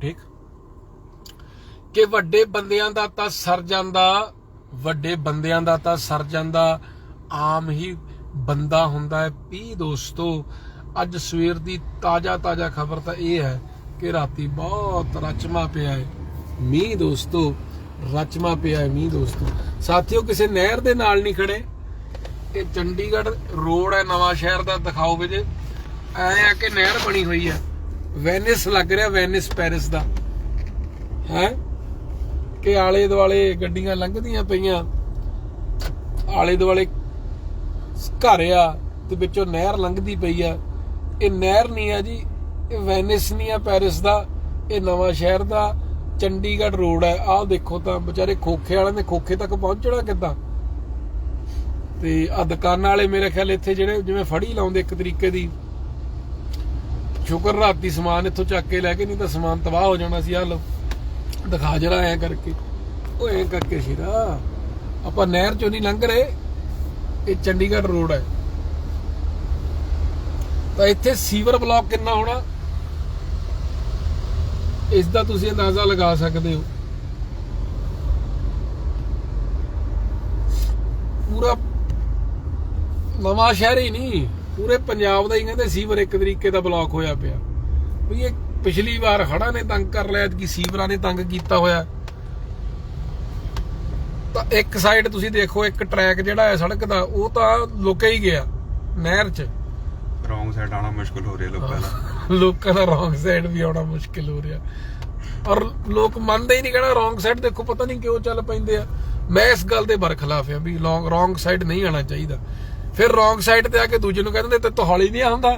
ਠੀਕ? ਕਿ ਵੱਡੇ ਬੰਦਿਆਂ ਦਾ ਤਾਂ ਸਰ ਜਾਂਦਾ, ਵੱਡੇ ਬੰਦਿਆਂ ਦਾ ਤਾਂ ਸਰ ਜਾਂਦਾ, ਆਮ ਹੀ ਬੰਦਾ ਹੁੰਦਾ ਹੈ। ਪੀ ਦੋਸਤੋ, ਅੱਜ ਸਵੇਰ ਦੀ ਤਾਜ਼ਾ ਤਾਜ਼ਾ ਖਬਰ ਤਾਂ ਇਹ ਹੈ ਕਿ ਰਾਤੀ ਬਹੁਤ ਰਚਮਾ ਪਿਆ ਹੈ। ਮੀਂਹ ਦੋਸਤੋ, ਰਚਮਾ ਪਿਆ ਹੈ ਮੀਂਹ ਦੋਸਤੋ। ਸਾਥੀਓ, ਕਿਸੇ ਨਹਿਰ ਦੇ ਨਾਲ ਨਹੀਂ ਖੜੇ। ਇਹ ਚੰਡੀਗੜ੍ਹ ਰੋਡ ਹੈ ਨਵਾਂ ਸ਼ਹਿਰ ਦਾ ਦਿਖਾਓ ਵੀ ਜੇ ਐ ਆ ਕਿ ਨਹਿਰ ਬਣੀ ਹੋਈ ਹੈ। ਵੈਨਿਸ ਲੱਗ ਰਿਹਾ, ਵੈਨਿਸ ਪੈਰਿਸ ਦਾ। ਹੈ? ਕਿ ਆਲੇ ਦੁਆਲੇ ਗੱਡੀਆਂ ਲੰਘਦੀਆਂ ਪਈਆਂ। ਆਲੇ ਦੁਆਲੇ ਘਰ ਆ ਤੇ ਵਿੱਚੋਂ ਨਹਿਰ ਲੰਘਦੀ ਪਈ ਆ। ਇਹ ਨਹਿਰ ਨਹੀਂ ਆ ਜੀ, ਇਹ ਵੈਨਿਸ ਨਹੀਂ ਆ ਪੈਰਿਸ ਦਾ, ਇਹ ਨਵਾਂ ਸ਼ਹਿਰ ਦਾ, ਚੰਡੀਗੜ੍ਹ ਰੋਡ ਹੈ ਆਹ ਦੇਖੋ ਤਾਂ ਵਿਚਾਰੇ ਖੋਖੇ ਵਾਲਿਆਂ ਨੇ ਖੋਖੇ ਤੱਕ ਪਹੁੰਚਣਾ ਕਿੱਦਾਂ? ਤੇ ਆ ਦੁਕਾਨਾਂ ਵਾਲੇ ਮੇਰੇ ਖਿਆਲ ਇੱਥੇ ਜਿਹੜੇ, ਜਿਵੇਂ ਫੜੀ ਲਾਉਂਦੇ ਇੱਕ ਤਰੀਕੇ ਦੀ ਸ਼ੁਕਰ, ਰਾਤੀ ਸਮਾਨ ਇੱਥੋਂ ਚੱਕ ਕੇ ਲੈ ਕੇ, ਨਹੀਂ ਤਾਂ ਸਮਾਨ ਤਬਾਹ ਹੋ ਜਾਣਾ ਸੀ ਆ ਲੋ ਦਿਖਾ ਜਰਾ ਐ ਕਰਕੇ। ਉਹ ਐ ਕਰਕੇ ਸ਼ੀਰਾ, ਆਪਾਂ ਨਹਿਰ ਚੋਂ ਨਹੀਂ ਲੰਘ ਰਹੇ, ਇਹ ਚੰਡੀਗੜ੍ਹ ਰੋਡ ਹੈ। ਤਾਂ ਇੱਥੇ ਸੀਵਰ ਬਲਾਕ ਕਿੰਨਾ ਹੋਣਾ? ਇਸ ਦਾ ਤੁਸੀਂ ਅੰਦਾਜ਼ਾ ਲਗਾ ਸਕਦੇ ਹੋ। ਪੂਰਾ ਨਵਾਂ ਸ਼ਹਿਰ ਹੀ ਨਹੀਂ। ਪੂਰੇ ਪੰਜਾਬ ਦਾ ਹੀ ਕਹਿੰਦੇ ਸੀਵਰ ਇੱਕ ਤਰੀਕੇ ਦਾ ਬਲਾਕ ਹੋਇਆ ਪਿਆ। ਵੀ ਇਹ ਪਿਛਲੀ ਵਾਰ ਹੜ੍ਹਾਂ ਨੇ ਤੰਗ ਕਰ ਲਿਆ ਕਿ ਸੀਵਰਾਂ ਨੇ ਤੰਗ ਕੀਤਾ ਹੋਇਆ। ਤਾਂ ਇੱਕ ਸਾਈਡ ਤੁਸੀਂ ਦੇਖੋ ਇੱਕ ਟਰੈਕ ਜਿਹੜਾ ਹੈ ਸੜਕ ਦਾ ਉਹ ਤਾਂ ਲੁਕਿਆ ਹੀ ਗਿਆ ਨਹਿਰ 'ਚ। ਰੋਂਗ ਸਾਈਡ ਆਣਾ ਮੁਸ਼ਕਲ ਹੋ ਰਿਹਾ ਲੋਕਾਂ ਦਾ। ਲੋਕਾਂ ਦਾ ਰੋਂਗ ਸਾਈਡ ਵੀ ਆਉਣਾ ਮੁਸ਼ਕਿਲ ਹੋ ਰਿਹਾ। ਔਰ ਲੋਕ ਮੰਨਦੇ ਹੀ ਨਹੀਂ ਕਹਿਣਾ ਰੋਂਗ ਸਾਈਡ ਦੇਖੋ ਪਤਾ ਨਹੀਂ ਕਿਉਂ ਚੱਲ ਪੈਂਦੇ ਆ। ਮੈਂ ਇਸ ਗੱਲ ਦੇ ਬਰਖਲਾਫ ਆ ਵੀ ਲੌਂਗ ਰੋਂਗ ਸਾਈਡ ਨਹੀਂ ਆਣਾ ਚਾਹੀਦਾ। ਫਿਰ ਰੋਂਗ ਸਾਈਡ ਤੇ ਆ ਕੇ ਦੂਜੇ ਨੂੰ ਕਹਿੰਦੇ ਤੇ ਹੌਲੀ ਨਹੀਂ ਆਉਂਦਾ।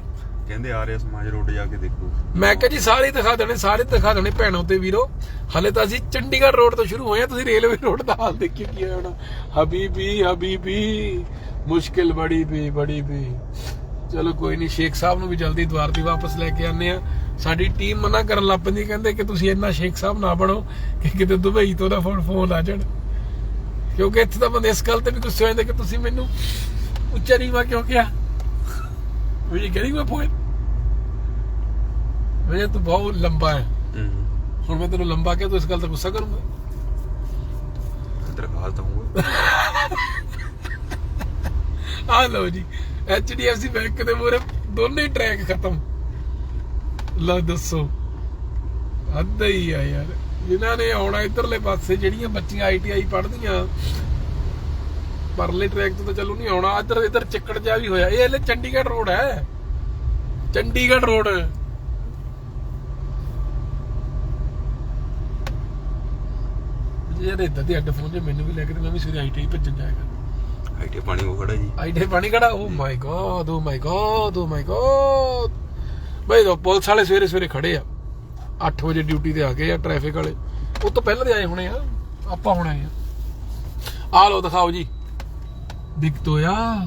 ਕਹਿੰਦੇ ਆ ਰਿਹਾ ਸਮਾਜ ਰੋਡ ਜਾ ਕੇ ਦੇਖੋ। ਮੈਂ ਕਿਹਾ ਜੀ ਸਾਰੇ ਦਿਖਾ ਦੇਣੇ ਸਾਰੇ ਦਿਖਾ ਦੇਣੇ ਭੈਣੋ ਤੇ ਵੀਰੋ। ਹਲੇ ਤਾਂ ਅਸੀਂ ਚੰਡੀਗੜ੍ਹ ਰੋਡ ਤੋਂ ਸ਼ੁਰੂ ਹੋਏ ਆ ਤੁਸੀਂ ਰੇਲਵੇ ਰੋਡ ਦਾ ਹਾਲ ਦੇਖਿਓ ਕੀ ਹੋਇਆ ਹੋਣਾ। ਹਬੀਬੀ ਹਬੀਬੀ ਮੁਸ਼ਕਿਲ ਬੜੀ ਵੀ ਬੜੀ ਵੀ। ਚਲੋ ਕੋਈ ਨਹੀਂ ਸ਼ੇਖ ਸਾਹਿਬ ਨੂੰ ਵੀ ਜਲਦੀ ਦੁਆਰ ਦੀ ਵਾਪਸ ਲੈ ਕੇ ਆਨੇ ਆ ਸਾਡੀ ਟੀਮ ਮਨਾ ਕਰਨ ਲੱਗ ਪੈਂਦੀ ਕਹਿੰਦੇ ਕਿ ਤੁਸੀਂ ਇੰਨਾ ਸ਼ੇਖ ਸਾਹਿਬ ਨਾ ਬਣੋ ਕਿ ਕਿਤੇ ਦੁਬਈ ਤੋਂ ਦਾ ਫੋਨ ਫੋਨ ਆ ਜਾਣ। ਕਿਉਂਕਿ ਇੱਥੇ ਤਾਂ ਬੰਦੇ ਇਸ ਗੱਲ ਤੇ ਵੀ ਗੁੱਸੇ ਹੋ ਜਾਂਦੇ ਕਿ ਤੁਸੀਂ ਮੈਨੂੰ ਉੱਚਾ ਨੀਵਾਂ ਕਿਉਂ ਕਿਹਾ? ਵੀ ਇਹ getting my point ਵੇ ਤੂੰ ਬਹੁਤ ਲੰਬਾ ਹੈ। ਹੁਣ ਮੈਂ ਤੈਨੂੰ ਲੰਬਾ ਕਿਹਾ ਤੂੰ ਇਸ ਗੱਲ ਤੇ ਗੁੱਸਾ ਕਰੂੰਗਾ? ਦਰਖਾਸਤ ਹੋਊਗਾ ਆ ਲਓ ਜੀ HDFC ਬੈਂਕ ਦੇ ਮੂਹਰੇ ਦੋਨੇ ਟਰੈਕ ਖਤਮ। ਲਓ ਦੱਸੋ। ਅੱਧਾ ਹੀ ਆ ਯਾਰ। ਜਿਨ੍ਹਾਂ ਨੇ ਆਉਣਾ ਇਧਰਲੇ ਪਾਸੇ ਜਿਹੜੀਆਂ ਬੱਚੀਆਂ ਆਈਟੀਆਈ ਪੜ੍ਹਦੀਆਂ ਪਰਲੇ ਟਰੈਕ ਤੋਂ ਤਾਂ ਚੱਲੂ ਨਹੀਂ ਆਉਣਾ ਇੱਧਰ ਇੱਧਰ ਚਿੱਕੜ ਜਾ ਵੀ ਹੋਇਆ। ਇਹ ਹਲੇ ਚੰਡੀਗੜ੍ਹ ਰੋਡ ਹੈ। ਚੰਡੀਗੜ੍ਹ ਰੋਡ ਯਾਰ ਇਦਾਂ ਦੇ ਹੈੱਡਫੋਨ ਜੇ ਮੈਨੂੰ ਵੀ ਲੈ ਕੇ ਤੇ ਮੈਂ ਵੀ ਸਿਰੇ ਆਈਟੀ ਭੱਜਣ ਜਾਏਗਾ ਆਈਟੀ ਪਾਣੀ ਉਹ ਖੜਾ ਜੀ। ਆਈਟੀ ਪਾਣੀ ਖੜਾ? ਓ my god oh my god oh my god ਬਈ ਦੋ ਪੁਲਿਸ ਵਾਲੇ ਸਵੇਰੇ ਸਵੇਰੇ ਖੜੇ ਆ। 8 ਵਜੇ ਡਿਊਟੀ ਤੇ ਆ ਗਏ ਆ ਟ੍ਰੈਫਿਕ ਵਾਲੇ। ਉਹ ਤੋਂ ਪਹਿਲਾਂ ਦੇ ਆਏ ਹੋਣੇ ਆ। ਆਪਾਂ ਹੋਣਾ ਆਏ ਆ। ਆ ਲਓ ਦਿਖਾਓ ਜੀ। ਤੋਇਆ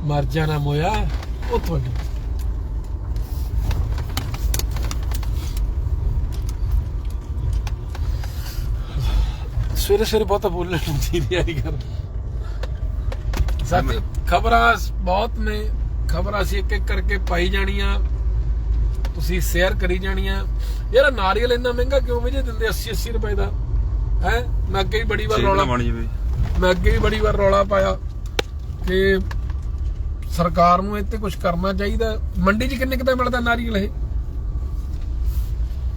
ਮਰ ਜਾਣਾ ਮੋਇਆ ਉਹ ਤੁਹਾਡੀ। ਸਵੇਰੇ ਸਵੇਰੇ ਬਹੁਤ ਬੋਲਣ ਦੀ ਤਿਆਰੀ ਕਰ ਸਾਥੀ ਖਬਰਾਂ ਬਹੁਤ ਨੇ। ਖਬਰਾਂ ਅਸੀਂ ਇੱਕ ਇੱਕ ਕਰਕੇ ਪਾਈ ਜਾਣੀਆਂ। ਤੁਸੀਂ ਸ਼ੇਅਰ ਕਰੀ ਜਾਣੀਆਂ। ਯਾਰ ਨਾਰੀਅਲ ਇੰਨਾ ਮਹਿੰਗਾ ਕਿਉਂ ਵਜੇ ਦਿੰਦੇ 80 80 ਰੁਪਏ ਦਾ। ਹੈ? ਮੈਂ ਅੱਗੇ ਬੜੀ ਵਾਰ ਰੌਲਾ ਬਣ ਜਾਵੇ। ਮੈਂ ਅੱਗੇ ਵੀ ਬੜੀ ਵਾਰ ਰੌਲਾ ਪਾਇਆ ਕਿ ਸਰਕਾਰ ਨੂੰ ਇੱਥੇ ਕੁਝ ਕਰਨਾ ਚਾਹੀਦਾ। ਮੰਡੀ 'ਚ ਕਿੰਨੇ ਕਿਤੇ ਮਿਲਦਾ ਨਾਰੀਅਲ ਇਹ?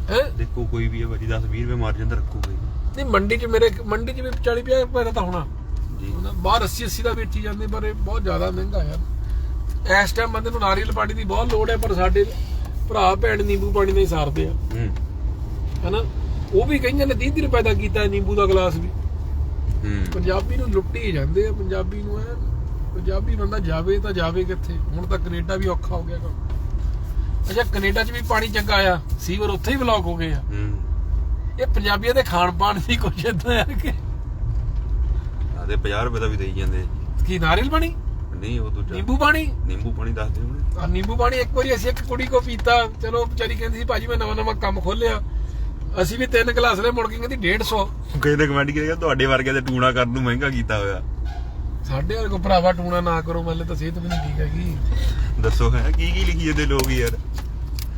ਹੈ? ਦੇਖੋ ਕੋਈ ਵੀ ਹੈ ਭਾਜੀ 10 20 ਰੁਪਏ ਮਾਰਜਨ ਤਾਂ ਰੱਖੂਗਾ ਨਹੀਂ ਮੰਡੀ 'ਚ ਮੇਰੇ ਮੰਡੀ 'ਚ ਵੀ 40 50 ਰੁਪਏ ਦਾ ਤਾਂ ਹੋਣਾ। ਬਾਹਰ 80 80 ਦਾ ਵੇਚੀ ਜਾਂਦੇ ਪਰ ਇਹ ਬਹੁਤ ਜ਼ਿਆਦਾ ਮਹਿੰਗਾ ਯਾਰ ਇਸ ਟਾਈਮ ਬੰਦੇ ਨੂੰ ਨਾਰੀਅਲ ਪਾਣੀ ਦੀ ਬਹੁਤ ਲੋੜ ਹੈ ਪਰ ਸਾਡੇ ਭਰਾ ਭੈਣ ਨਿੰਬੂ ਪਾਣੀ ਨਹੀਂ ਸਾਰਦੇ ਆ। ਹਨਾ ਉਹ ਵੀ ਕਈਆਂ ਨੇ 30 ਰੁਪਏ ਦਾ ਕੀਤਾ ਨਿੰਬੂ ਦਾ ਗਲਾਸ ਵੀ। ਪੰਜਾਬੀ ਨੂੰ ਲੁੱਟੀ ਜਾਂਦੇ ਆ ਪੰਜਾਬੀ ਨੂੰ ਐ ਪੰਜਾਬੀ ਬੰਦਾ ਜਾਵੇ ਤਾਂ ਜਾਵੇ ਕਿੱਥੇ? ਹੁਣ ਤਾਂ ਕੈਨੇਡਾ ਵੀ ਔਖਾ ਹੋ ਗਿਆ ਕੰਮ। ਅੱਛਾ ਕੈਨੇਡਾ 'ਚ ਵੀ ਪਾਣੀ ਚੰਗਾ ਆ ਸੀਵਰ ਉੱਥੇ ਹੀ ਬਲੌਕ ਹੋ ਗਏ ਆ। ਇਹ ਪੰਜਾਬੀਆਂ ਦੇ ਖਾਣ ਪਾਣ ਦੀ ਕੁਛ ਏਦਾਂ ਆ ਕਿ ਆਦੇ 50 ਰੁਪਏ ਦਾ ਵੀ ਦੇਈ ਜਾਂਦੇ। ਕੀ ਨਾਰੀਅਲ ਪਾਣੀ? ਨਹੀਂ ਉਹ ਦੂਜਾ ਨਿੰਬੂ ਪਾਣੀ? ਨਿੰਬੂ ਪਾਣੀ ਦੱਸਦੇ ਹੁਣ ਆ ਨਿੰਬੂ ਪਾਣੀ ਇੱਕ ਵਾਰੀ ਅਸੀਂ ਇੱਕ ਕੁੜੀ ਕੋ ਪੀਤਾ ਚਲੋ ਵਿਚਾਰੀ ਕਹਿੰਦੀ ਸੀ ਭਾਜੀ ਮੈਂ ਨਵਾਂ ਨਵਾਂ ਕੰਮ ਖੋਲਿਆ ਅਸੀਂ ਵੀ ਤਿੰਨ ਗਲਾਸ ਲੈ ਮੁੜ ਕੇ ਕਹਿੰਦੀ 150 ਕਹਿੰਦੇ ਕਮੈਂਟ ਕਰਿਆ ਤੁਹਾਡੇ ਵਰਗੇ ਤੇ ਟੂਣਾ ਕਰਨ ਨੂੰ ਮਹਿੰਗਾ ਕੀਤਾ ਹੋਇਆ। ਸਾਡੇ ਵਰਗੇ ਭਰਾਵਾ ਟੂਣਾ ਨਾ ਕਰੋ ਮੱਲੇ ਤਾਂ ਸਿਹਤ ਵੀ ਨਹੀਂ ਠੀਕ ਹੈਗੀ। ਦੱਸੋ ਹੈ ਕੀ ਕੀ ਲਿਖੀ ਜਾਂਦੇ ਲੋਕ ਯਾਰ?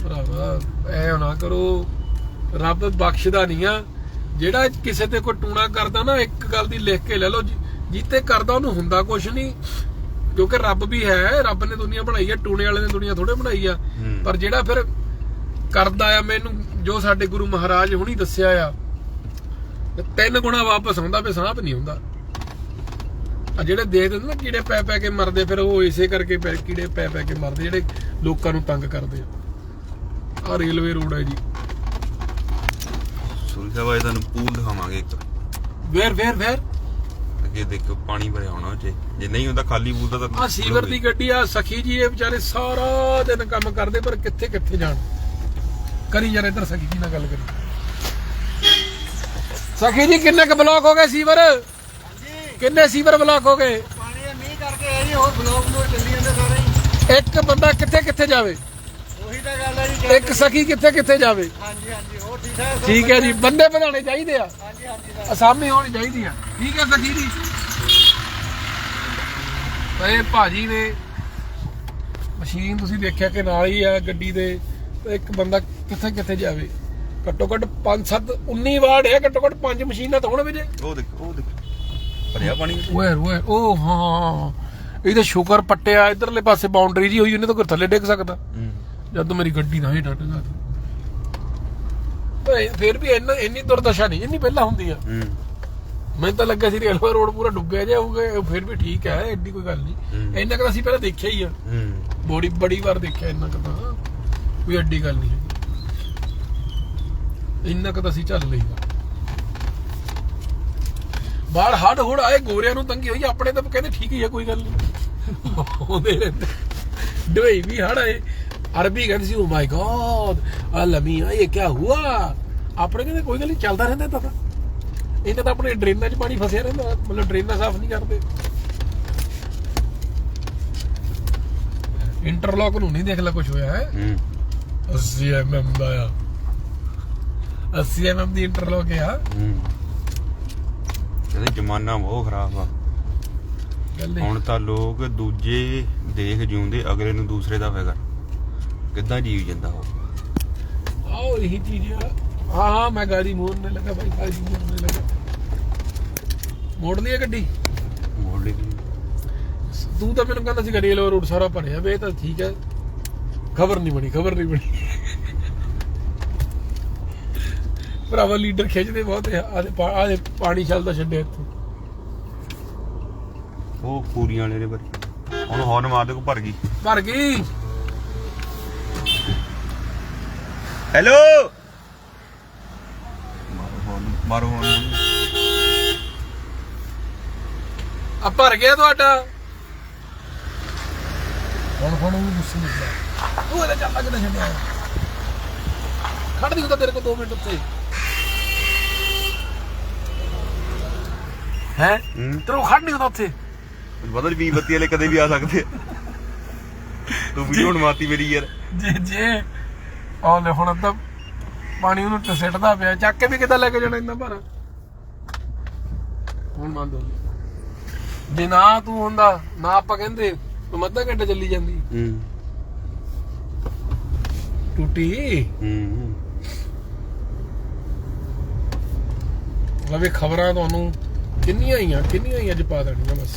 ਭਰਾਵਾ ਐ ਨਾ ਕਰੋ ਰੱਬ ਬਖਸ਼ਦਾ ਨਹੀਂ ਆ। ਜਿਹੜਾ ਕਿਸੇ ਤੇ ਕੋਈ ਟੂਣਾ ਕਰਦਾ ਨਾ ਇੱਕ ਗੱਲ ਦੀ ਲਿਖ ਕੇ ਲੈ ਲਓ ਜਿੱਤੇ ਕਰਦਾ ਉਹਨੂੰ ਹੁੰਦਾ ਕੁਛ ਨਹੀਂ। ਕਿਉਂਕਿ ਰੱਬ ਵੀ ਹੈ ਰੱਬ ਨੇ ਦੁਨੀਆ ਬਣਾਈ ਆ ਟੂਣੇ ਵਾਲੇ ਨੇ ਦੁਨੀਆ ਥੋੜੇ ਬਣਾਈ ਆ। ਹੂੰ। ਪਰ ਜਿਹੜਾ ਫਿਰ ਕਰਦਾ ਆ ਮੈਨੂੰ ਜੋ ਸਾਡੇ ਗੁਰੂ ਮਹਾਰਾਜ ਹੁਣੀ ਦੱਸਿਆ ਆ ਤਿੰਨ ਗੁਣਾ ਵਾਪਸ ਆਉਂਦਾ ਵੀ ਸਾਂਭ ਨਹੀਂ ਹੁੰਦਾ। ਆ ਜਿਹੜੇ ਦੇਖ ਦਿੰਦੇ ਨਾ ਕੀੜੇ ਪੈ ਪੈ ਕੇ ਮਰਦੇ ਫਿਰ ਉਹ ਇਸੇ ਕਰਕੇ ਪੈ- ਕੀੜੇ ਪੈ ਪੈ ਕੇ ਮਰਦੇ ਜਿਹੜੇ ਲੋਕਾਂ ਨੂੰ ਤੰਗ ਕਰਦੇ ਆ। ਆ ਰੇਲਵੇ ਰੋਡ ਹੈ ਜੀ। ਸਾਹਿਬ ਆਏ ਤੁਹਾਨੂੰ ਪੂਲ ਦਿਖਾਵਾਂਗੇ ਇੱਕ। ਵੇਰ ਵੇਰ ਵੇਰ। ਅੱਗੇ ਦੇਖੋ ਪਾਣੀ ਭਰਿਆ ਹੋਣਾ ਉੱਥੇ ਜੇ ਨਹੀਂ ਹੁੰਦਾ ਖਾਲੀ ਪੂਲ ਦਾ ਤਾਂ ਆ ਸੀਵਰ ਦੀ ਗੱਡੀ ਆ ਸਖੀ ਜੀ ਇਹ ਵਿਚਾਰੇ ਸਾਰਾ ਦਿਨ ਕੰਮ ਕਰਦੇ ਪਰ ਕਿੱਥੇ ਕਿੱਥੇ ਜਾਣ। ਕਰੀ ਯਾਰ ਇੱਧਰ ਸਖੀ ਜੀ ਨਾਲ ਗੱਲ ਕਰੀ। ਸਖੀ ਜੀ ਕਿੰਨੇ ਕ ਬਲੌਕ ਹੋ ਗਏ ਸੀਵਰ? ਕਿੰਨੇ ਸੀਵਰ ਬਲੌਕ ਹੋ ਗਏ? ਪਾਣੀ ਦੇ ਮੀਂਹ ਕਰਕੇ ਹੈ ਜੀ ਉਹ ਬਲੌਕ ਨੂੰ ਚੱਲੀ ਜਾਂਦੇ ਸਾਰੇ। ਇੱਕ ਬੰਦਾ ਕਿੱਥੇ ਕਿੱਥੇ ਜਾਵੇ? ਉਹੀ ਤਾਂ ਗੱਲ ਹੈ ਜੀ ਇੱਕ ਸਖੀ ਕਿੱਥੇ ਕਿੱਥੇ ਜਾਵੇ? ਹਾਂਜੀ ਹਾਂਜੀ ਉਹ ਠੀਕ ਹੈ ਠੀਕ ਹੈ ਜੀ ਬੰਦੇ ਵਧਾਉਣੇ ਚਾਹੀਦੇ ਆ। ਹਾਂਜੀ ਹਾਂਜੀ ਅਸਾਮੀ ਹੋਣੀ ਚਾਹੀਦੀ ਆ। ਠੀਕ ਹੈ ਸਖੀ ਜੀ। ਇਹ ਭਾਜੀ ਨੇ ਮਸ਼ੀਨ ਤੁਸੀਂ ਦੇਖਿਆ ਕਿ ਨਾਲ ਹੀ ਆ ਗੱਡੀ ਦੇ? ਇੱਕ ਬੰਦਾ ਕਿੱਥੇ ਕਿੱਥੇ ਜਾਵੇ? ਘੱਟੋ ਘੱਟ 5 7 19 ਵਾਰਡ ਹੈ ਘੱਟੋ ਘੱਟ 5 ਮਸ਼ੀਨਾਂ ਤਾਂ ਹੋਣ ਵਿੱਚ ਉਹ ਦੇਖ ਉਹ ਦੇਖ। ਭਰਿਆ ਪਾਣੀ ਓਏ ਓਏ ਉਹ ਹਾਂ ਇਹ ਤਾਂ ਸ਼ੁਕਰ ਪੱਟਿਆ ਇਧਰਲੇ ਪਾਸੇ ਬਾਉਂਡਰੀ ਜੀ ਹੋਈ ਉਹਨੇ ਤਾਂ ਕੋਈ ਥੱਲੇ ਡਿੱਗ ਸਕਦਾ। ਜਦ ਮੇਰੀ ਗੱਡੀ ਨਾ ਹੀ ਡਟਣਾ ਤੇ ਫਿਰ ਵੀ ਇੰਨਾ ਇੰਨੀ ਦੁਰਦਸ਼ਾ ਨਹੀਂ ਜਿੰਨੀ ਪਹਿਲਾਂ ਹੁੰਦੀ ਆ। ਮੈਨੂੰ ਤਾਂ ਲੱਗਾ ਸੀ ਰੇਲਵੇ ਰੋਡ ਪੂਰਾ ਡੁੱਬਿਆ ਜਿਹਾ ਹੋਊਗਾ ਫਿਰ ਵੀ ਠੀਕ ਹੈ ਐਡੀ ਕੋਈ ਗੱਲ ਨਹੀਂ। ਇੰਨਾ ਕੁ ਤਾਂ ਅਸੀਂ ਪਹਿਲਾਂ ਦੇਖਿਆ ਹੀ ਆ। ਬੜੀ ਬੜੀ ਵਾਰ ਦੇਖਿਆ ਇੰਨਾ ਕੁ ਤਾਂ। ਕੋਈ ਐਡੀ ਗੱਲ ਨਹੀਂ ਹੈਗੀ। ਇੰਨਾ ਕੁ ਤਾਂ ਅਸੀਂ ਚੱਲ ਲਈਦਾ। ਬਾਹਰ ਹੱਡ ਹੁੜ ਆਏ, ਗੋਰਿਆਂ ਨੂੰ ਤੰਗੀ ਹੋਈ, ਆਪਣੇ ਤਾਂ ਕਹਿੰਦੇ ਠੀਕ ਹੀ ਆ, ਕੋਈ ਗੱਲ ਨਹੀਂ। ਉਹਦੇ ਰਹਿੰਦੇ ਦੁਬਈ ਵੀ ਹੜ ਆਏ। ਅਰਬੀ ਕਹਿੰਦੇ ਸੀ ਓ ਮਾਈ ਗॉड ਅਲਮੀਆ ਇਹ ਕੀ ਹੁਆ? ਆਪਣੇ ਕਹਿੰਦੇ ਕੋਈ ਗੱਲ ਨਹੀਂ, ਚੱਲਦਾ ਰਹਿੰਦਾ ਤਾਂ ਇਹਨਾਂ ਤਾਂ ਆਪਣੇ ਡਰੇਨਾਂ 'ਚ ਪਾਣੀ ਫਸਿਆ ਰਹਿੰਦਾ, ਮਤਲਬ ਡਰੇਨਾਂ ਸਾਫ਼ ਨਹੀਂ ਕਰਦੇ। ਇੰਟਰਲੌਕ ਨੂੰ ਨਹੀਂ ਦੇਖ ਲੈ ਕੁਝ ਹੋਇਆ ਹੈ। 80 ਐਮਐਮ ਦਾ ਆ। 80 ਐਮਐਮ ਦੀ ਇੰਟਰਲੌਕ ਆ। ਹੂੰ। ਕਹਿੰਦੇ ਜ਼ਮਾਨਾ ਬਹੁਤ ਖਰਾਬ ਆ। ਗੱਲ ਹੁਣ ਤਾਂ ਲੋਕ ਦੂਜੇ ਦੇਖ ਜਿਉਂਦੇ ਅਗਲੇ ਨੂੰ ਦੂਸਰੇ ਦਾ ਫਿਕਰ। ਕਿੱਦਾਂ ਜੀਵ ਜਾਂਦਾ ਉਹ? ਆਓ ਇਹੀ ਚੀਜ਼ ਆ। ਹਾਂ ਹਾਂ ਮੈਂ ਗਾੜੀ ਮੋੜਨੇ ਲੱਗਾ ਭਾਈ ਗਾੜੀ ਮੋੜਨੇ ਲੱਗਾ। ਮੋੜ ਲਈ ਗੱਡੀ? ਮੋੜ ਲਈ ਤੂੰ ਤਾਂ ਮੈਨੂੰ ਕਹਿੰਦਾ ਸੀ ਗੱਡੀ ਲੋ ਰੋਡ ਸਾਰਾ ਭਰਿਆ ਵੇ ਇਹ ਤਾਂ ਠੀਕ ਹੈ ਖਬਰ ਨਹੀਂ ਬਣੀ ਖਬਰ ਨਹੀਂ ਬਣੀ। ਭਰਾਵਾ ਲੀਡਰ ਖਿੱਚਦੇ ਬਹੁਤ ਆ ਆਦੇ ਆਦੇ ਪਾਣੀ ਚੱਲਦਾ ਛੱਡਿਆ ਇੱਥੋਂ। ਉਹ ਪੂਰੀਆਂ ਵਾਲੇ ਨੇ ਪਰ ਹੁਣ ਹੌਰਨ ਮਾਰ ਦੇ ਕੋ ਭਰ ਗਈ। ਭਰ ਗਈ। ਹੈਲੋ ਮਾਰੋ ਹੌਰਨ ਮਾਰੋ ਹੌਰਨ ਆ ਭਰ ਗਿਆ ਤੁਹਾਡਾ। ਹੁਣ ਹੁਣ ਉਹ ਗੁੱਸੇ ਨਿਕਲਿਆ ਤੂੰ ਇਹਦਾ ਚੱਲ ਕਿੱਦਾਂ ਛੱਡਿਆ। ਖੜ ਦੀ ਹੁੰਦਾ ਤੇਰੇ ਕੋਲ 2 ਮਿੰਟ ਉੱਤੇ ਹੈ? ਤੇਰੇ ਖੜ ਨਹੀਂ ਹੁੰਦਾ ਉੱਥੇ। ਨਹੀਂ 20 ਬੱਤੀ ਵਾਲੇ ਕਦੇ ਵੀ ਆ ਸਕਦੇ ਆ। ਤੂੰ ਵੀਡੀਓ ਬਣਵਾਤੀ ਮੇਰੀ ਯਾਰ। ਜੇ ਜੇ ਆਹ ਲੈ ਹੁਣ ਅੱਧਾ ਪਾਣੀ ਉਹਨੂੰ ਸਿੱਟਦਾ ਪਿਆ ਚੱਕ ਕੇ ਵੀ ਕਿੱਦਾਂ ਲੈ ਕੇ ਜਾਣਾ ਇੰਨਾ ਭਾਰਾ? ਹੁਣ ਮੰਨ ਦੋ ਜੇ ਨਾ ਤੂੰ ਹੁੰਦਾ ਨਾ ਆਪਾਂ ਕਹਿੰਦੇ ਤੂੰ ਮੱਧਾ ਘੰਟਾ ਚੱਲੀ ਜਾਂਦੀ। ਹੂੰ। ਟੂਟੀ। ਹੂੰ। ਲਵੇ ਖਬਰਾਂ ਤੁਹਾਨੂੰ ਕਿੰਨੀਆਂ ਹੀ ਆ ਕਿੰਨੀਆਂ ਹੀ ਅੱਜ ਪਾ ਦੇਣੀਆਂ ਬਸ।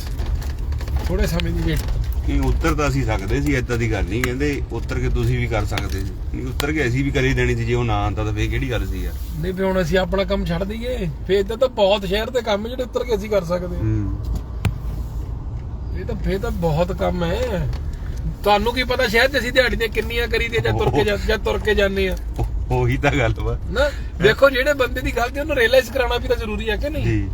ਥੋੜੇ ਸਮੇਂ ਦੀ ਵੇਟ ਕੀ ਉੱਤਰ ਤਾਂ ਅਸੀਂ ਸਕਦੇ ਸੀ ਏਦਾਂ ਦੀ ਗੱਲ ਨਹੀਂ ਕਹਿੰਦੇ ਉੱਤਰ ਕੇ ਤੁਸੀਂ ਵੀ ਕਰ ਸਕਦੇ ਸੀ। ਨਹੀਂ ਉੱਤਰ ਕੇ ਅਸੀਂ ਵੀ ਕਰੀ ਦੇਣੀ ਸੀ ਜੇ ਉਹ ਨਾ ਆਂਦਾ ਤਾਂ ਫੇਰ ਕਿਹੜੀ ਗੱਲ ਸੀ ਯਾਰ? ਨਹੀਂ ਵੀ ਹੁਣ ਅਸੀਂ ਆਪਣਾ ਕੰਮ ਛੱਡ ਦਈਏ। ਫੇਰ ਇਦਾਂ ਤਾਂ ਬਹੁਤ ਸ਼ਹਿਰ ਦੇ ਕੰਮ ਜਿਹੜੇ ਉੱਤਰ ਕੇ ਅਸੀਂ ਕਰ ਸਕਦੇ ਹਾਂ। ਹੂੰ। ਇਹ ਤਾਂ ਫੇਰ ਤਾਂ ਬਹੁਤ ਕੰਮ ਹੈ। ਤੁਹਾਨੂੰ ਕੀ ਪਤਾ ਸ਼ਹਿਰ 'ਚ ਅਸੀਂ ਦਿਹਾੜੀ ਦੀਆਂ ਕਿੰਨੀਆਂ ਕਰੀ ਦੀਆਂ ਜਾਂ ਤੁਰ ਕੇ ਜਾਂ ਜਾਂ ਤੁਰ ਕੇ ਜਾਂਦੇ ਆ। ਉਹ- ਉਹੀ ਤਾਂ ਗੱਲ ਵਾ। ਨਾ ਦੇਖੋ ਜਿਹੜੇ ਬੰਦੇ ਦੀ ਗਲਤੀ ਉਹਨੂੰ ਰਿਅਲਾਈਜ਼ ਕਰਾਉਣਾ ਵੀ ਤਾਂ ਜ਼ਰੂਰੀ ਹੈ ਕਿ ਨਹੀਂ? ਜੀ।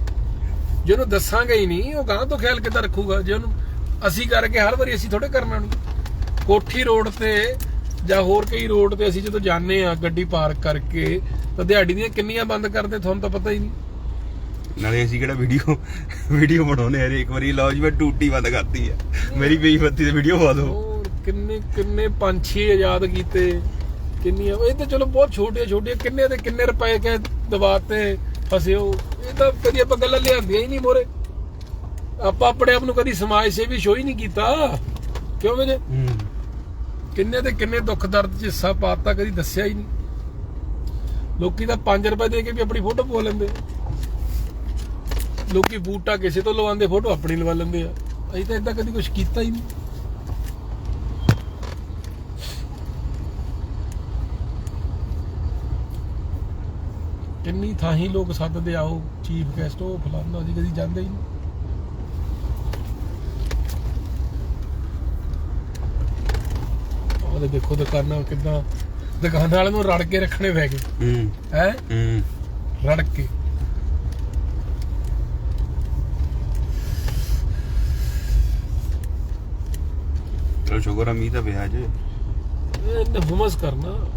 ਜੇ ਉਹਨੂੰ ਦੱਸਾਂਗੇ ਹੀ ਨਹੀਂ ਉਹ ਗਾਂ ਤੋਂ ਖਿਆਲ ਕਿੱਦਾਂ ਰੱਖੂਗਾ? ਜੇ ਉਹਨੂੰ ਅਸੀਂ ਕਰਕੇ ਹਰ ਵਾਰੀ ਅਸੀਂ ਥੋੜੇ ਕਰਨਾ ਨੂੰ ਕੋਠੀ ਰੋਡ ਤੇ ਜਾਂ ਹੋਰ ਕਈ ਰੋਡ ਤੇ ਅਸੀਂ ਜਦੋਂ ਜਾਂਦੇ ਆ ਗੱਡੀ ਪਾਰਕ ਕਰਕੇ ਤਾਂ ਦਿਹਾੜੀ ਦੀਆਂ ਕਿੰਨੀਆਂ ਬੰਦ ਕਰਦੇ ਤੁਹਾਨੂੰ ਤਾਂ ਪਤਾ ਹੀ ਨਹੀਂ। ਨਾਲੇ ਅਸੀਂ ਕਿਹੜਾ ਵੀਡੀਓ ਵੀਡੀਓ ਬਣਾਉਨੇ ਆ ਇੱਕ ਵਾਰੀ ਲਓ ਜੀ ਮੈਂ ਟੂਟੀ ਬੰਦ ਕਰਤੀ ਆ ਮੇਰੀ ਬੇਈ ਬੱਤੀ ਤੇ ਵੀਡੀਓ ਪਾ ਦਿਓ। ਕਿੰਨੇ ਕਿੰਨੇ ਪੰਛੀ ਆਜ਼ਾਦ ਕੀਤੇ ਕਿੰਨੀਆਂ ਇਹ ਤਾਂ ਚਲੋ ਬਹੁਤ ਛੋਟੀਆਂ ਛੋਟੀਆਂ ਕਿੰਨੇ ਤੇ ਕਿੰਨੇ ਰੁਪਏ ਕੇ ਦਵਾਤੇ ਫਸੇ ਹੋ ਇਹ ਤਾਂ ਕਦੀ ਆਪਾਂ ਗੱਲਾਂ ਲਿਆਂਦੀਆਂ ਹੀ ਨਹੀਂ ਮੋਰੇ। ਆਪਾਂ ਆਪਣੇ ਆਪ ਨੂੰ ਕਦੀ ਸਮਾਜ ਸੇਵੀ ਸ਼ੋ ਹੀ ਨਹੀਂ ਕੀਤਾ। ਕਿਉਂ ਹੂੰ। ਕਿੰਨੇ ਤੇ ਕਿੰਨੇ ਦੁੱਖ ਦਰਦ ਚ ਹਿੱਸਾ ਪਾਤਾ ਕਦੀ ਦੱਸਿਆ ਹੀ ਨਹੀਂ। ਲੋਕੀ ਤਾਂ 5 ਰੁਪਏ ਦੇ ਕੇ ਵੀ ਆਪਣੀ ਫੋਟੋ ਪਵਾ ਲੈਂਦੇ। ਲੋਕੀ ਬੂਟਾ ਕਿਸੇ ਤੋਂ ਲਵਾਉਂਦੇ ਫੋਟੋ ਆਪਣੀ ਲਵਾ ਲੈਂਦੇ ਆ। ਅਸੀਂ ਤਾਂ ਇਦਾਂ ਕਦੀ ਕੁਝ ਕੀਤਾ ਹੀ ਨਹੀਂ। ਕਿੰਨੀ ਥਾਂ ਹੀ ਲੋਕ ਸੱਦਦੇ ਆਓ ਚੀਫ ਗੈਸਟ ਉਹ ਫਲਾਣਾ ਜੀ ਕਦੀ ਜਾਂਦੇ ਹੀ ਨਹੀਂ। ਉਹਦੇ ਦੇਖੋ ਦੁਕਾਨਾਂ ਕਿੱਦਾਂ ਦੁਕਾਨ ਵਾਲੇ ਨੂੰ ਰੜ ਕੇ ਰੱਖਣੇ ਪੈ ਗਏ। ਹੂੰ। ਹੈ? ਹੂੰ। ਰੜ ਕੇ। ਚਲੋ ਆ ਮੀਂਹ ਤਾਂ ਪਿਆ ਜੇ। ਹੁਮਸ ਕਰਨਾ।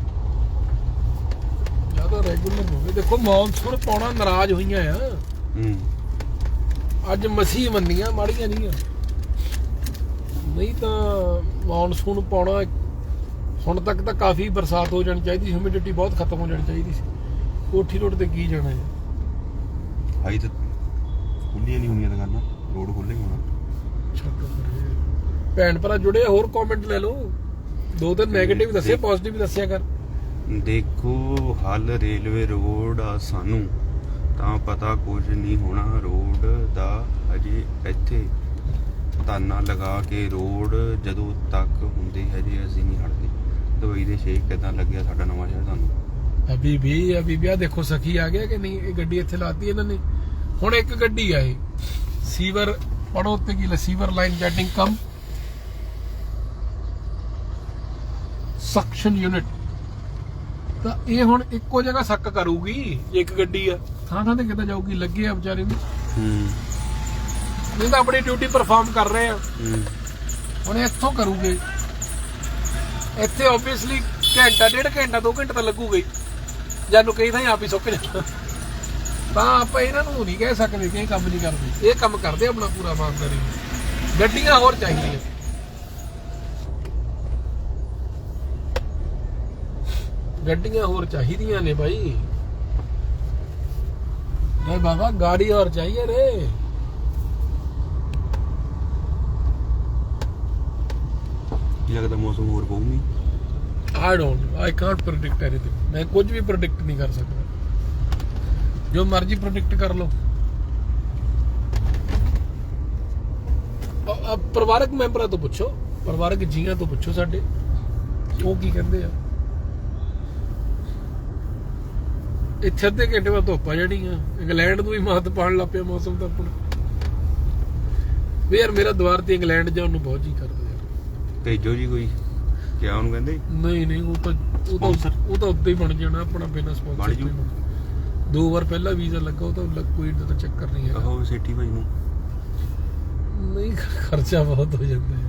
ਜ਼ਿਆਦਾ ਰੈਗੂਲਰ ਹੋਵੇ ਦੇਖੋ ਮੌਨਸੂਨ ਪਾਉਣਾ ਨਾਰਾਜ਼ ਹੋਈਆਂ ਆ। ਹੂੰ। ਅੱਜ ਮਸੀਹ ਮੰਨੀਆਂ ਮਾੜੀਆਂ ਨਹੀਂ ਆ ਨਹੀਂ ਤਾਂ ਮੌਨਸੂਨ ਪਾਉਣਾ ਹੁਣ ਤੱਕ ਤਾਂ ਕਾਫੀ ਬਰਸਾਤ ਹੋ ਜਾਣੀ ਚਾਹੀਦੀ ਹਿਊਮਿਡਿਟੀ ਬਹੁਤ ਖਤਮ ਹੋ ਜਾਣੀ ਚਾਹੀਦੀ ਸੀ। ਕੋਠੀ ਰੋਡ ਤੇ ਕੀ ਜਾਣਾ ਹੈ? ਹਾਈ ਤਾਂ ਖੁੱਲੀਆਂ ਨਹੀਂ ਹੋਣੀਆਂ ਦੁਕਾਨਾਂ ਰੋਡ ਖੁੱਲੇ ਹੋਣਾ। ਭੈਣ ਭਰਾ ਜੁੜੇ ਹੋਰ ਕਮੈਂਟ ਲੈ ਲਓ। ਦੋ ਤਿੰਨ 네ਗੇਟਿਵ ਦੱਸਿਆ ਪੋਜ਼ਿਟਿਵ ਦੱਸਿਆ ਕਰ। ਦੇਖੋ, ਹੱਲ ਰੇਲਵੇ ਰੋਡ ਆ ਸਾਨੂੰ। ਤਾਂ ਪਤਾ ਕੁਝ ਨਹੀਂ ਹੋਣਾ ਰੋਡ ਦਾ ਅਜੇ ਇੱਥੇ। ਤਾਨਾ ਲਗਾ ਕੇ ਰੋਡ ਜਦੋਂ ਤੱਕ ਹੁੰਦੇ ਹਜੇ ਅਸੀਂ ਨਹੀਂ ਹਟਦੇ। ਦਵਾਈ ਦੇ ਸ਼ੇਕ ਕਿਦਾਂ ਲੱਗਿਆ ਸਾਡਾ ਨਵਾਂ ਸ਼ਹਿਰ ਤੁਹਾਨੂੰ? ਅਭੀ ਵੀ ਅਭੀ ਵੀ ਆ, ਦੇਖੋ ਸਖੀ ਆ ਗਿਆ ਕਿ ਨਹੀਂ? ਇਹ ਗੱਡੀ ਇੱਥੇ ਲਾਤੀ ਇਹਨਾਂ ਨੇ। ਹੁਣ ਇੱਕ ਗੱਡੀ ਆ ਇਹ। ਸੀਵਰ ਪੜੋ ਉੱਤੇ ਕੀ sewer line jetting cum. Suction unit ਤਾਂ ਇਹ ਹੁਣ ਇੱਕੋ ਜਗ੍ਹਾ ਸੱਕ ਕਰੂਗੀ। ਇੱਕ ਗੱਡੀ ਆ। ਥਾਂ ਥਾਂ ਤੇ ਕਿੱਦਾਂ ਜਾਊਗੀ ਲੱਗੇ ਆ ਵਿਚਾਰੇ ਨੂੰ ਹੂੰ। ਇਹ ਤਾਂ ਆਪਣੀ ਡਿਊਟੀ ਪਰਫਾਰਮ ਕਰ ਰਹੇ ਆ। ਹੂੰ। ਹੁਣ ਇੱਥੋਂ ਕਰੂਗੇ। ਇੱਥੇ ਆਬਵੀਅਸਲੀ ਘੰਟਾ ਡੇਢ ਘੰਟਾ ਦੋ ਘੰਟੇ ਤਾਂ ਲੱਗੂਗਾ। ਹੀ ਜਾਨੂੰ ਕਈ ਥਾਂ ਆਪ ਹੀ ਸੁੱਕ ਜਾਣਾ। ਤਾਂ ਆਪਾਂ ਇਹਨਾਂ ਨੂੰ ਨਹੀਂ ਕਹਿ ਸਕਦੇ ਕਿ ਇਹ ਕੰਮ ਨਹੀਂ ਕਰਦੇ। ਇਹ ਕੰਮ ਕਰਦੇ ਆਪਣਾ ਪੂਰਾ ਇਮਾਨਦਾਰੀ। ਗੱਡੀਆਂ ਹੋਰ ਚਾਹੀਦੀਆਂ। ਗੱਡੀਆਂ ਹੋਰ ਚਾਹੀਦੀਆਂ ਨੇ ਭਾਈ ਨਹੀਂ ਬਾਬਾ ਗਾੜੀ ਹੋਰ ਚਾਹੀਏ ਰੇ। ਲੱਗਦਾ ਮੌਸਮ ਹੋਰ ਪਊਗੀ? I don't I can't predict anything ਮੈਂ ਕੁਝ ਵੀ predict ਨਹੀਂ ਕਰ ਸਕਦਾ। ਜੋ ਮਰਜ਼ੀ predict ਕਰ ਲਓ। ਪਰਿਵਾਰਕ ਮੈਂਬਰਾਂ ਤੋਂ ਪੁੱਛੋ। ਪਰਿਵਾਰਕ ਜੀਆਂ ਤੋਂ ਪੁੱਛੋ ਸਾਡੇ। ਉਹ ਕੀ ਕਹਿੰਦੇ ਆ? ਇੱਥੇ ਅੱਧੇ ਘੰਟੇ ਬਾਅਦ ਧੁੱਪ ਆ ਜਾਣੀ ਆ। ਇੰਗਲੈਂਡ ਨੂੰ ਵੀ ਮਾਤ ਪਾਣ ਲੱਗ ਪਿਆ ਮੌਸਮ ਤਾਂ ਆਪਣਾ। ਯਾਰ ਮੇਰਾ ਦੁਆਰ ਤੇ ਇੰਗਲੈਂਡ ਜਾਣ ਨੂੰ ਬਹੁਤ ਜੀ ਕਰਦਾ ਯਾਰ। ਭੇਜੋ ਜੀ ਕੋਈ। ਕਿਆ ਉਹਨੂੰ ਕਹਿੰਦੇ? ਨਹੀਂ ਨਹੀਂ ਉਹ ਤਾਂ ਉਹ ਤਾਂ? ਉਹ ਤਾਂ ਉੱਤੇ ਹੀ ਬਣ ਜਾਣਾ ਆਪਣਾ ਬਿਨਾਂ ਸਪਾਂਸਰ ਬਣ ਜੂ। ਦੋ ਵਾਰ ਪਹਿਲਾਂ ਵੀਜ਼ਾ ਲੱਗਾ ਉਹ ਤਾਂ ਕੋਈ ਤਾਂ ਚੱਕਰ ਨਹੀਂ ਹੈ ਕਹੋ ਸੇਠੀ ਭਾਈ ਨੂੰ। ਨਹੀਂ ਖਰਚਾ ਬਹੁਤ ਹੋ ਜਾਂਦਾ ਹੈ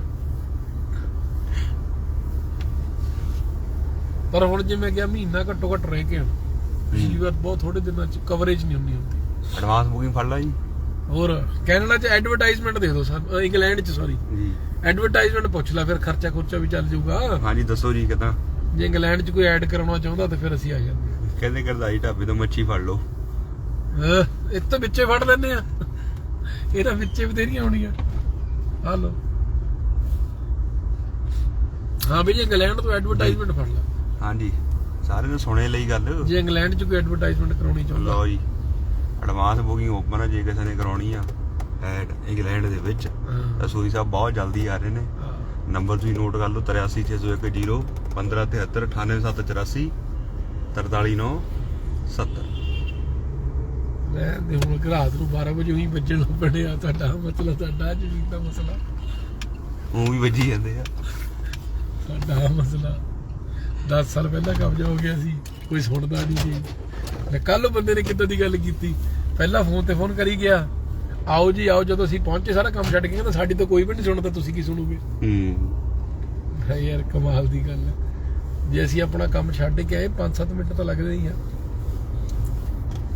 ਪਰ ਹੁਣ ਜਿਵੇਂ ਕਿਹਾ ਮਹੀਨਾ ਘੱਟੋ ਘੱਟ ਰਹਿ ਕੇ ਆਉਣਾ। ਪਿਛਲੀ ਵਾਰ ਬਹੁਤ ਥੋੜੇ ਦਿਨਾਂ ਚ ਕਵਰੇਜ ਨਹੀਂ ਹੁੰਦੀ ਹੁੰਦੀ। ਐਡਵਾਂਸ ਬੁਕਿੰਗ ਫੜ ਲਾ ਜੀ। ਹੋਰ ਕੈਨੇਡਾ ਚ ਐਡਵਰਟਾਈਜ਼ਮੈਂਟ ਦੇ ਦਿਓ ਸਾਨੂੰ ਇੰਗਲੈਂਡ ਚ ਸੌਰੀ ਜੀ। ਐਡਵਰਟਾਈਜ਼ਮੈਂਟ ਪੁੱਛ ਲੈ ਫਿਰ ਖਰਚਾ ਖੁਰਚਾ ਵੀ ਚੱਲ ਜਾਊਗਾ। ਹਾਂਜੀ ਦੱਸੋ ਜੀ ਕਿਦਾਂ? ਜੇ ਇੰਗਲੈਂਡ ਚ ਕੋਈ ਐਡ ਕਰਾਉਣਾ ਚਾਹੁੰਦਾ ਤਾਂ ਫਿਰ ਅਸੀਂ ਆ ਜਾਂਦੇ। ਹਾਂ ਕਹਿੰਦੇ ਕਰਦਾਈ ਢਾਬੇ ਤੋਂ ਮੱਛੀ ਫੜ ਲਓ। ਇਹ ਤਾਂ ਵਿੱਚੇ ਫੜ ਲੈਨੇ ਆ। ਇਹਦਾ ਵਿੱਚੇ ਬਥੇਰੀਆਂ ਹੋਣੀਆਂ। ਆ ਲੋ ਹਾਂ ਵੀ ਜੇ ਇੰਗਲੈਂਡ ਤੋਂ ਐਡਵਰਟਾਈਜ਼ਮੈਂਟ ਫੜ ਲੈ। ਹਾਂਜੀ। ਸਾਰੇ ਨੇ ਸੁਣੇ ਲਈ ਗੱਲ। ਜੇ ਇੰਗਲੈਂਡ 'ਚ ਕੋਈ ਐਡਵਰਟਾਈਜ਼ਮੈਂਟ ਕਰਾਉਣੀ ਚਾਹੁੰਦਾ। ਲਓ ਜੀ ਐਡਵਾਂਸ ਬੁਕਿੰਗ ਓਪਨ ਹੈ ਜੇ ਕਿਸੇ ਨੇ ਕਰਾਉਣੀ ਆ ਐਡ ਇੰਗਲੈਂਡ ਦੇ ਵਿੱਚ। ਸੂਰੀ ਸਾਹਿਬ ਬਹੁਤ ਜਲਦੀ ਆ ਰਹੇ ਨੇ। ਨੰਬਰ ਤੁਸੀਂ ਨੋਟ ਕਰ ਲਓ 83601 1573 98784 43970 ਲੈ ਦੇ ਹੁਣ ਰਾਤ ਨੂੰ 12 ਵਜੇ ਹੀ ਵੱਜਣ ਲੱਗ ਪੜੇ ਆ ਤੁਹਾਡਾ ਮਸਲਾ ਤੁਹਾਡਾ ਵੀ ਦਾ ਮਸਲਾ। ਉਹ ਵੀ ਵੱਜੀ ਜਾਂਦੇ ਆ। ਸਾਡਾ ਮਸਲਾ। 10 ਸਾਲ ਪਹਿਲਾਂ ਕਬਜ਼ਾ ਹੋ ਗਿਆ ਸੀ ਕੋਈ ਸੁਣਦਾ ਨਹੀਂ ਸੀ। ਕੱਲ ਬੰਦੇ ਨੇ ਕਿੱਦਾਂ ਦੀ ਗੱਲ ਕੀਤੀ? ਪਹਿਲਾਂ ਫੋਨ ਤੇ ਫੋਨ ਕਰੀ ਗਿਆ ਆਓ ਜੀ ਆਓ ਜਦੋਂ ਅਸੀਂ ਪਹੁੰਚੇ ਸਾਰਾ ਕੰਮ ਛੱਡ ਕੇ ਕਹਿੰਦਾ ਸਾਡੀ ਤਾਂ ਕੋਈ ਵੀ ਨਹੀਂ ਸੁਣਦਾ ਤੁਸੀਂ ਕੀ ਸੁਣੋਗੇ? ਹੂੰ। ਹੈ ਯਾਰ ਕਮਾਲ ਦੀ ਗੱਲ ਹੈ। ਜੇ ਅਸੀਂ ਆਪਣਾ ਕੰਮ ਛੱਡ ਕੇ ਆਏ 5-7 ਮਿੰਟ ਤਾਂ ਲੱਗਦੇ ਹੀ ਆ।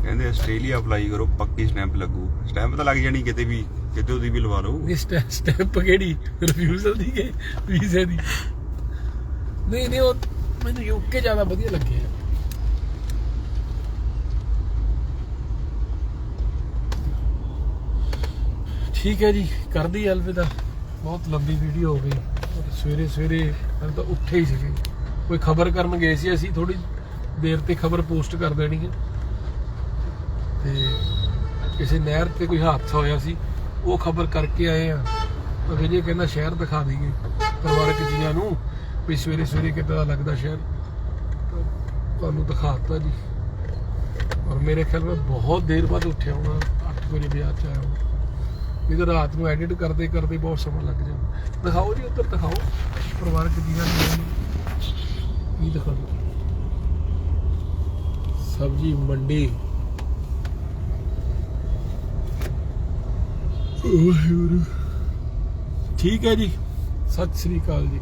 ਕਹਿੰਦੇ ਆਸਟ੍ਰੇਲੀਆ ਅਪਲਾਈ ਕਰੋ ਪੱਕੀ ਸਟੈਂਪ ਲੱਗੂ। ਸਟੈਂਪ ਤਾਂ ਲੱਗ ਜਾਣੀ ਕਿਤੇ ਵੀ ਕਿਤੇ ਉਹਦੀ ਵੀ ਲਵਾ ਲਓ। ਇਸ ਸਟੈਂਪ ਕਿਹੜੀ? ਰਿਫਿਊਜ਼ਲ ਦੀ ਕਿ ਵੀਜ਼ੇ ਦੀ? ਨਹੀਂ ਨਹੀਂ ਉਹ ਮੈਨੂੰ ਯੂਕੇ ਜ਼ਿਆਦਾ ਵਧੀਆ ਲੱਗਿਆ ਠੀਕ ਹੈ ਜੀ, ਕਰਦੀ ਅਲਵਿਦਾ। ਬਹੁਤ ਲੰਬੀ ਵੀਡੀਓ ਹੋ ਗਈ। ਸਵੇਰੇ ਸਵੇਰੇ ਹਲ ਤਾਂ ਉੱਠੇ ਹੀ ਸੀਗੇ। ਕੋਈ ਖਬਰ ਕਰਨ ਗਏ ਸੀ ਅਸੀਂ ਥੋੜੀ ਦੇਰ ਤੇ ਖਬਰ ਪੋਸਟ ਕਰ ਦੇਣੀ ਹੈ ਤੇ ਕਿਸੇ ਨਹਿਰ ਤੇ ਕੋਈ ਹਾਦਸਾ ਹੋਇਆ ਸੀ, ਉਹ ਖਬਰ ਕਰਕੇ ਆਏ ਆ। ਵਿਜੇ ਕਹਿੰਦਾ ਸ਼ਹਿਰ ਦਿਖਾ ਦਈਏ ਪਰਿਵਾਰਕ ਜੀਆਂ ਨੂੰ ਵੀ ਸਵੇਰੇ ਸਵੇਰੇ ਕਿੱਦਾਂ ਦਾ ਲੱਗਦਾ ਸ਼ਹਿਰ? ਤਾਂ ਤੁਹਾਨੂੰ ਦਿਖਾਤਾ ਜੀ। ਔਰ ਮੇਰੇ ਖਿਆਲ ਮੈਂ ਬਹੁਤ ਦੇਰ ਬਾਅਦ ਉੱਠਿਆ ਹੋਣਾ 8 ਵਜੇ ਵਿਆਹ ਚ ਆਇਆ ਹੋਣਾ। ਨਹੀਂ ਤਾਂ ਰਾਤ ਨੂੰ ਐਡਿਟ ਕਰਦੇ ਕਰਦੇ ਬਹੁਤ ਸਮਾਂ ਲੱਗ ਜਾਂਦਾ। ਦਿਖਾਓ ਜੀ ਉੱਧਰ, ਦਿਖਾਓ। ਪਰਿਵਾਰਕ ਜੀਆਂ ਨੂੰ ਕੀ ਦਿਖਾਓ ਸਬਜੀ, ਮੰਡੀ। ਠੀਕ ਹੈ ਜੀ। ਸਤਿ ਸ੍ਰੀ ਅਕਾਲ ਜੀ।